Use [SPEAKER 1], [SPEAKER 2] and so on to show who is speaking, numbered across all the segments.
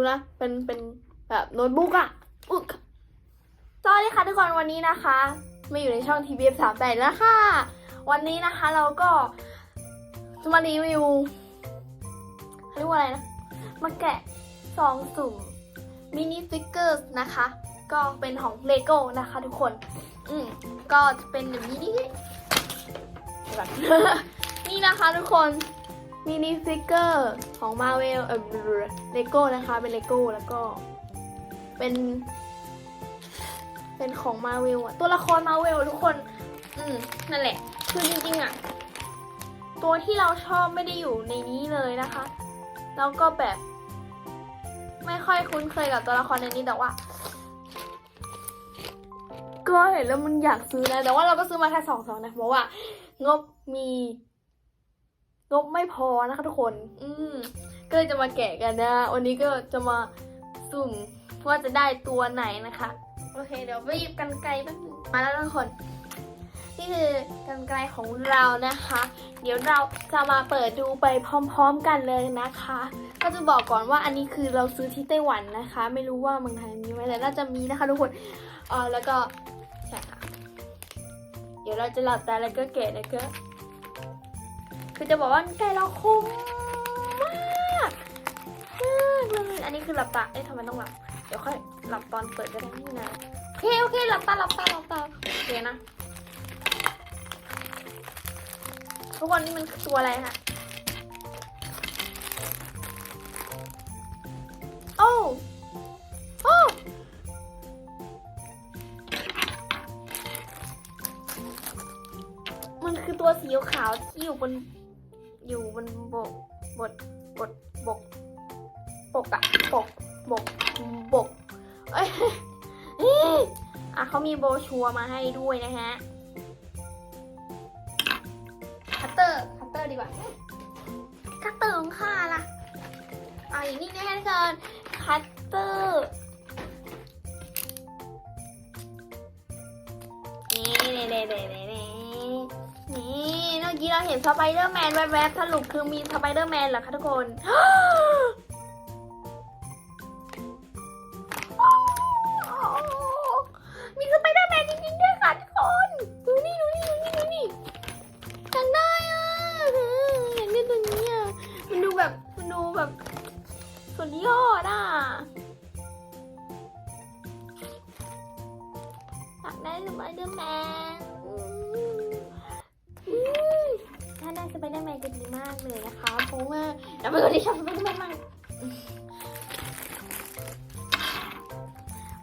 [SPEAKER 1] ดูนะ เป็นเป็นแบบโน้ตบุ๊กอะอุ๊กสวัสดีค่ะทุกคนวันนี้นะคะมาอยู่ในช่อง TBF 3 8แล้วค่ะ วันนี้นะคะเราก็จะมารีวิวเรียกว่าอะไรนะ มาแกะซองสุ่มมินิฟิกเกอร์นะคะ ก็เป็นของเลโก้นะคะทุกคน อืมก็จะเป็นอย่างนี้นี่แบบนี่นะคะทุกคน มินิฟิกเกอร์ของมาเวลเออเลโก้นะคะ เป็นเลโก้แล้วก็เป็น เป็นของมาเวลอะตัวละครมาเวลทุกคน อืม นั่นแหละ คือจริงๆอะตัวที่เราชอบไม่ได้อยู่ในนี้เลยนะคะ แล้วก็แบบ ไม่ค่อยคุ้นเคยกับตัวละครในนี้แต่ว่า ก็เห็นแล้วมันอยากซื้อนะแต่ว่าเราก็ซื้อมาแค่สองสองนะเพราะว่า งบมี งบไม่พอนะคะทุกคน อืมก็เลยจะมาแกะกันนะ วันนี้ก็จะมาสุ่มว่าจะได้ตัวไหนนะคะ โอเค เดี๋ยวไปหยิบกันไกลแป๊บนึงมาแล้วทุกคน นี่คือกันไกลของเรานะคะ เดี๋ยวเราจะมาเปิดดูไปพร้อมๆกันเลยนะคะ ก็จะบอกก่อนว่าอันนี้คือเราซื้อที่ไต้หวันนะคะ ไม่รู้ว่าเมืองไทยมีไหมแต่น่าจะมีนะคะทุกคนเออแล้วก็ใช่ค่ะ เดี๋ยวเราจะหลับตาแล้วก็แกะแล้วก็ คือจะบอกว่าไก่เราคุ้มมากมากเลยอันนี้คือหลับตา เอ๊ะทำไมต้องหลับ เดี๋ยวค่อยหลับตอนเปิดก็ได้นี่นะโอเคโอเคหลับตาหลับตาหลับตาโอเคนะ ทุกคนนี่มันตัวอะไรคะโอ้โอ้มันคือตัวสีขาวที่อยู่บน อยู่บนบกบดบดบกปกอะปกบกบกเอ้ยอะเขามีโบชัวมาให้ด้วยนะฮะคัตเตอร์คัตเตอร์ดีกว่าคัตเตอร์ของข้าล่ะเอาอย่างนี้นะฮะทุกคนคัตเตอร์ เมื่อกี้เราเห็นสไปเดอร์แมนแวบๆสรุปคือมีสไปเดอร์แมนเหรอคะทุกคน มีสไปเดอร์แมนจริงๆด้วยค่ะทุกคน ดูนี่ดูนี่ดูนี่ดูนี่อยากได้อะอยากได้ตัวนี้อะมันดูแบบมันดูแบบสุดยอดอะอยากได้สไปเดอร์แมน สไปเดอร์แมนจะดีมากเลยนะคะเพราะว่าเราเป็นคนที่ชอบสไปเดอร์แมนมาก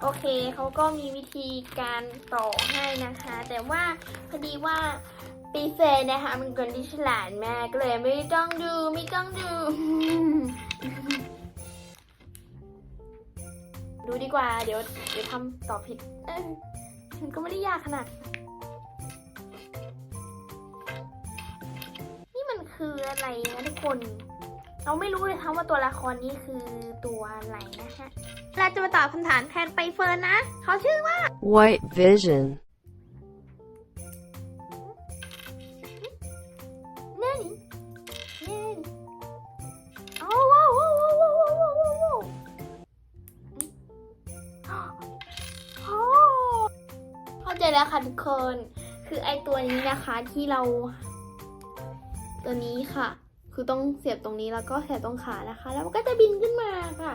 [SPEAKER 1] โอเคเขาก็มีวิธีการต่อให้นะคะ แต่ว่าพอดีว่าปีเซนะคะมันคนที่ฉลาดมากก็เลยไม่ต้องดูไม่ต้องดู ดูดีกว่าเดี๋ยวเดี๋ยวทำต่อผิด เออมันก็ไม่ได้ยากขนาด ออะไรนะทุกคน เราไม่รู้เลยค่ะว่าตัวละครนี้คือตัวอะไรนะคะเราจะมาตอบคำถามแทนไปเฟิร์นนะ เขาชื่อว่า
[SPEAKER 2] White Vision.
[SPEAKER 1] เน่นี่เน่นี่เอาว้าวว้าวว้าวว้าวว้าวว้าวว้าวอ๋อเข้าใจแล้วค่ะทุกคน คือไอตัวนี้นะคะที่เรา ตัวนี้ค่ะ คือต้องเสียบตรงนี้แล้วก็เสียบตรงขานะคะ แล้วมันก็จะบินขึ้นมาค่ะ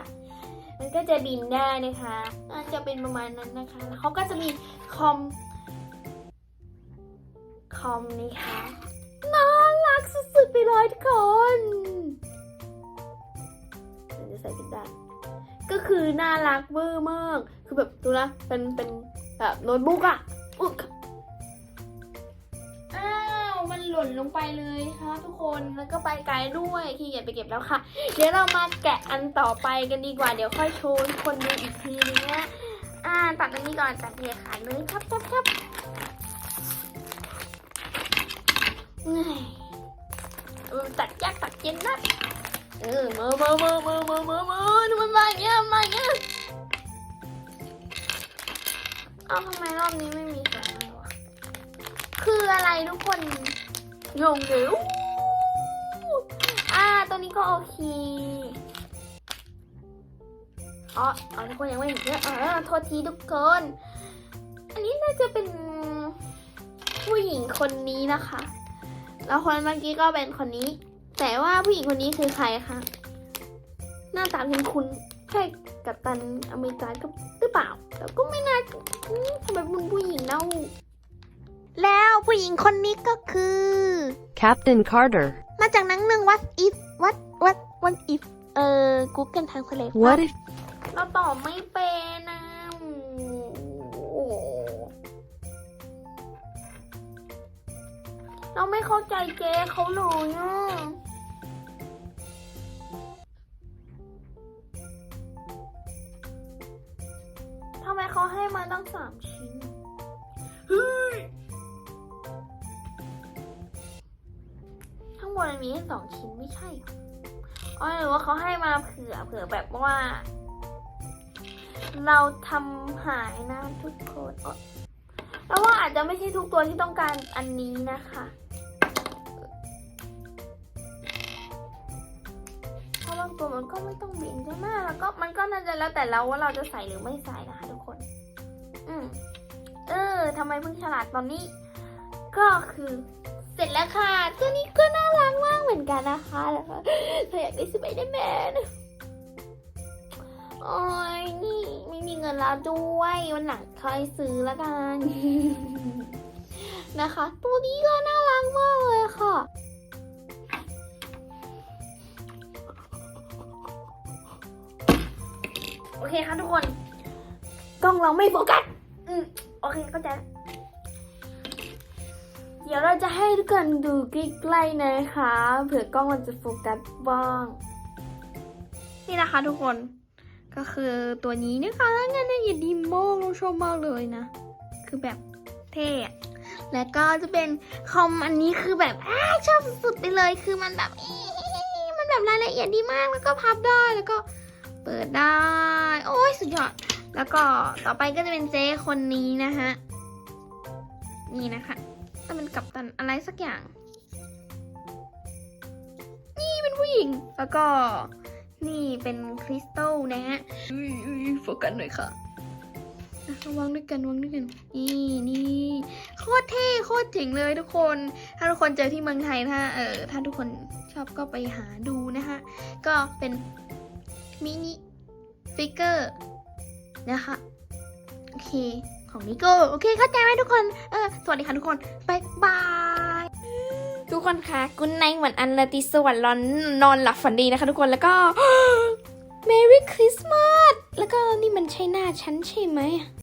[SPEAKER 1] มันก็จะบินได้นะคะน่าจะเป็นประมาณนั้นนะคะ แล้วเขาก็จะมีคอม คอมนี่ค่ะน่ารักสุดๆไปเลยทุกคนจะใส่กระดาษก็คือน่ารักเวอร์มาก คือแบบดูนะ เป็นเป็นแบบโน้ตบุ๊กอะ มันหล่นลงไปเลยค่ะทุกคนแล้วก็ไปไกลด้วยขี้เกียจไปเก็บแล้วค่ะ เดี๋ยวเรามาแกะอันต่อไปกันดีกว่าเดี๋ยวค่อยโชว์ทุกคนดูอีกทีนึงะอ่าตัดอันนี้ก่อนตัดเหยียดขาเลยครับครับครับเหนื่อยตัดยากตัดเย็นนะเออมือมือมือมือมือมือมือทำไมมาอย่างเงี้ยมาอย่างเงี้ยเอาทำไมรอบนี้ไม่มีเสีย คืออะไรทุกคนงงเลยอ่าตัวนี้ก็โอเคอ๋ออ๋อทุกคนยังไม่เห็นเยอะเออโทษทีทุกคน อันนี้น่าจะเป็นผู้หญิงคนนี้นะคะ แล้วคนเมื่อกี้ก็เป็นคนนี้ แต่ว่าผู้หญิงคนนี้คือใครคะ หน้าตาคุณคุณใช่กับตันอเมริกาก็หรือเปล่า แต่ก็ไม่น่าทำไมเป็นผู้หญิงเน่า
[SPEAKER 2] ผู้หญิงคนนี้ก็คือ
[SPEAKER 3] Captain Carter.
[SPEAKER 2] มาจากหนังเรื่อง What If What What What If เอ่อ Google Translate
[SPEAKER 3] What if
[SPEAKER 1] เราตอบไม่เป็นนะโอ้โหเราไม่เข้าใจเจ๊เขาเลยอะทำไมเขาให้มาตั้งสามชิ้นเฮ้ย ทั้งหมดมันมีแค่สองชิ้นไม่ใช่หรออ๋อหรือว่าเขาให้มาเผื่อเผื่อแบบว่า เราทำหายนะทุกคนแล้วว่าอาจจะไม่ใช่ทุกตัวที่ต้องการอันนี้นะคะเพราะบางตัวมันก็ไม่ต้องบินใช่ไหมแล้วก็มันก็น่าจะแล้วแต่เราว่าเราจะใส่หรือไม่ใส่นะคะทุกคน อืมเออทำไมเพิ่งฉลาดตอนนี้ ก็คือ ร็จแล้วค่ะ ตัวนี้ก็น่ารักมากเหมือนกันนะคะแล้วก็อยากได้สไปเดอร์แมนโอ้ยนี่ไม่มีเงินแล้วด้วยวันหลังค่อยซื้อแล้วกันนะคะ ตัวนี้ก็น่ารักมากเลยค่ะโอเคค่ะทุกคน กล้องเราไม่โฟกัส อืม โอเคเข้าใจ ดี๋ยวเราจะให้ทุกคนดูใกล้ๆนะคะ เผื่อกล้องมันจะโฟกัสบ้าง นี่นะคะทุกคน ก็คือตัวนี้นะคะงานละเอียดดีมากเราชอบมากเลยนะ คือแบบเท่แล้วก็จะเป็นคอมอันนี้คือแบบอ้าชอบสุดๆไปเลย คือมันแบบมันแบบรายละเอียดดีมาก แล้วก็พับได้ แล้วก็เปิดได้ โอ้ยสุดยอด แล้วก็ต่อไปก็จะเป็นเจ๊คนนี้นะฮะ นี่นะคะ จะเป็นกัปตันอะไรสักอย่าง นี่เป็นผู้หญิง แล้วก็นี่เป็นคริสตัลนะฮะอุ้ยอุ้ยโฟกัสหน่อยค่ะอะวางด้วยกันวางด้วยกันนี่นี่โคตรเท่โคตรเจ๋งเลยทุกคน ถ้าทุกคนเจอที่เมืองไทยถ้าเออถ้าทุกคนชอบก็ไปหาดูนะคะก็เป็นมินิฟิกเกอร์นะคะ โอเค ของนิโก้โอเคเข้าใจไหมทุกคน เออสวัสดีค่ะทุกคนบายบายทุกคนคะกุนไนเหมือนอันลติสวรรค์ร้อนนอนหลับฝันดีนะคะทุกคนแล้วก็ Merry Christmas แล้วก็นี่มันใช่หน้าฉันใช่ไหม